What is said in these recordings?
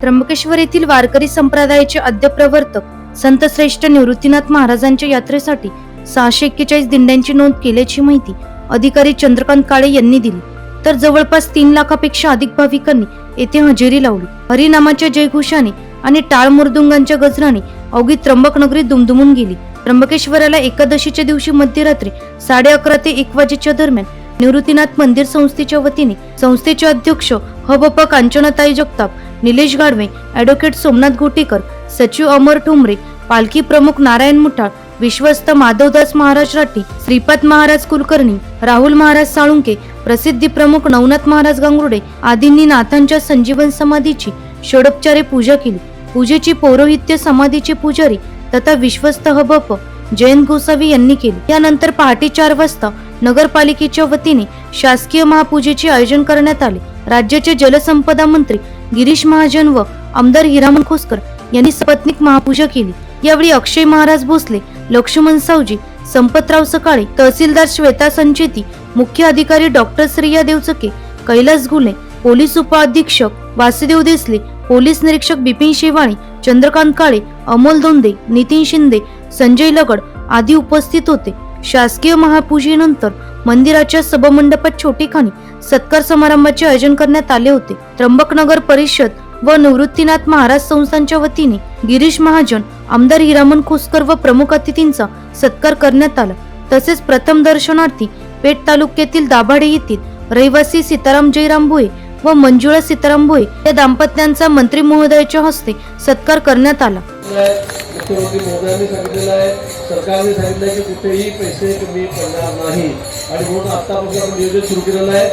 त्र्यंबकेश्वर येथील वारकरी संप्रदायाचे आद्य प्रवर्तक संत श्रेष्ठ निवृत्तीनाथ महाराजांच्या यात्रेसाठी सहाशे एक्केचाळीस दिंड्यांची नोंद केल्याची माहिती अधिकारी चंद्रकांत काळे यांनी दिली. तर जवळपास तीन लाखापेक्षा अधिक भाविकांनी येथे हजेरी लावली. हरिनामाच्या जयघोषाने आणि टाळ मृदुंगांच्या गजराने अवघी त्र्यंबकनगरी दुमदुमून गेली. त्र्यंबकेश्वराला एकादशीच्या दिवशी मध्यरात्री साडे अकरा ते एक वाजेच्या दरम्यान निवृत्तीनाथ मंदिर संस्थेच्या वतीने संस्थेचे अध्यक्ष हबप कांचनाताई जगताप निलेश गाडवे ॲडव्होकेट सोमनाथ घोटीकर सचिव अमर ठुमरे पालखी प्रमुख नारायण मुठाळ विश्वस्त माधवदास महाराज राठी श्रीपाद महाराज कुलकर्णी राहुल महाराज साळुंके प्रसिद्धी प्रमुख नवनाथ महाराज गांगुर्डे आदींनी नाथांच्या संजीवन समाधीची षडोपचारे पूजा केली. पूजेची पौरोहित्य समाधीचे पुजारी तथा विश्वस्त हबप जयंत गोसावी यांनी केली. यानंतर पहाटे चार वाजता नगरपालिकेच्या वतीने शासकीय महापूजेचे आयोजन करण्यात आले. राज्याचे जलसंपदा मंत्री गिरीश महाजन व आमदार हिरामन खोसकर यांनी सपत्निक महापूजा केली. यावेळी अक्षय महाराज भोसले लक्ष्मण सावजी संपतराव सकाळे तहसीलदार श्वेता संचेती मुख्य अधिकारी डॉक्टर श्रिया देवचके कैलास गुले पोलीस उपअधीक्षक वासुदेव देसले पोलीस निरीक्षक बिपिन शेवाणी चंद्रकांत काळे अमोल दोंदे नितीन शिंदे संजय लगड आदी उपस्थित होते. शासकीय महापूजेनंतर मंदिराच्या सभामंडपात छोटेखानी सत्कार समारंभाचे आयोजन करण्यात आले होते. त्र्यंबकनगर परिषद व निवृत्तीनाथ महाराज संस्थांच्या वतीने गिरीश महाजन आमदार हिरामन खुसकर व प्रमुख अतिथींचा सत्कार करण्यात आला. तसेच प्रथम दर्शनार्थी पेठ तालुक्यातील दाभाडे येथील रहिवासी सीताराम जयराम भोये व मंजुळा सीताराम भोई या दाम्पत्यांचा मंत्री महोदयाच्या हस्ते सत्कार करण्यात आला. मुख्यमंत्री महोदयांनी सांगितलेलं आहे सरकारने सांगितलं आहे की कुठेही पैसे कमी पडणार नाही. आणि म्हणून आत्तापासून आपण नियोजन सुरू केलेलं आहे.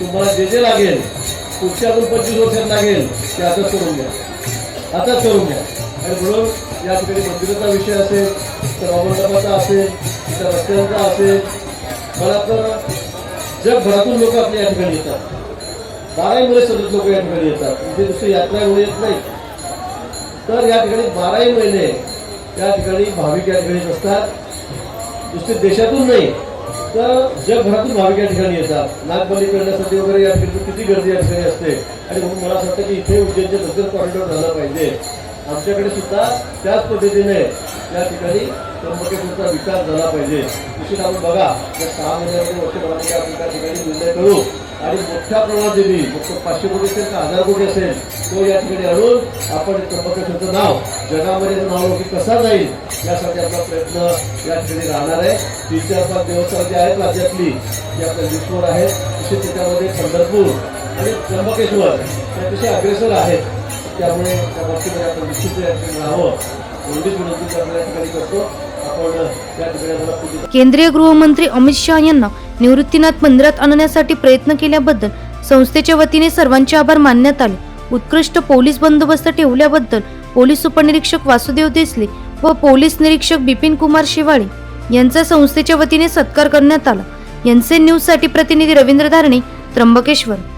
तुम्हाला जे जे लागेल पुढच्या अजून पंचवीस वर्षात लागेल ते आताच करून घ्या. आताच करून घ्या. आणि म्हणून या ठिकाणी मंदिराचा विषय असेल तर सभामंडपाचा असेल तर रस्त्यांचा असेल मला तर जगभरातून लोक आपल्या या ठिकाणी येतात. बाराही मुले सतत लोक या ठिकाणी येतात. इथे दुसरी यात्रा एवढी येत नाही. तर या ठिकाणी बाराही महिने त्या ठिकाणी भाविक या ठिकाणी असतात नुसते देशातून नाही तर जगभरातून भाविक या ठिकाणी येतात. नागबली करण्यासाठी वगैरे या ठिकाणी किती गर्दी या ठिकाणी असते. आणि म्हणून मला असं वाटतं की इथे उज्जैनचे नगर कॉरिडॉर झालं पाहिजे. आमच्याकडे सुद्धा त्याच पद्धतीने या ठिकाणी त्र्यंबकेश्वरचा विकास झाला पाहिजे. निश्चित आपण बघा या सहा महिन्यामध्ये वर्षभरामध्ये आपण त्या ठिकाणी निर्णय करू. आणि मोठ्या प्रमाणात दिली फक्त पाचशे कोटी असेल का हजार कोटी असेल तो या ठिकाणी आणून आपण त्र्यंबकेश्वरचं नाव जगामध्ये नाव की कसा जाईल यासाठी आपला प्रयत्न या ठिकाणी राहणार आहे. तीन चार पाच देवस्थान जे आहेत राज्यातली जी आपल्या लिस्टवर आहेत तसे त्याच्यामध्ये पंढरपूर आणि त्र्यंबकेश्वर हे अग्रेसर आहेत. त्यामुळे त्या बाबतीमध्ये आपण निश्चित या ठिकाणी राहावं. एवढीच विनंती आपण या ठिकाणी करतो. आपण या ठिकाणी केंद्रीय गृहमंत्री अमित शहा यांना निवृत्तीनाथ मंदिरात आणण्यासाठी प्रयत्न केल्याबद्दल संस्थेच्या वतीने सर्वांचे आभार मानण्यात आले. उत्कृष्ट पोलीस बंदोबस्त ठेवल्याबद्दल पोलीस उपनिरीक्षक वासुदेव देसले व पोलीस निरीक्षक बिपिन कुमार शिवाळे यांचा संस्थेच्या वतीने सत्कार करण्यात आला. यांचे न्यूजसाठी प्रतिनिधी रवींद्र धारणे त्र्यंबकेश्वर.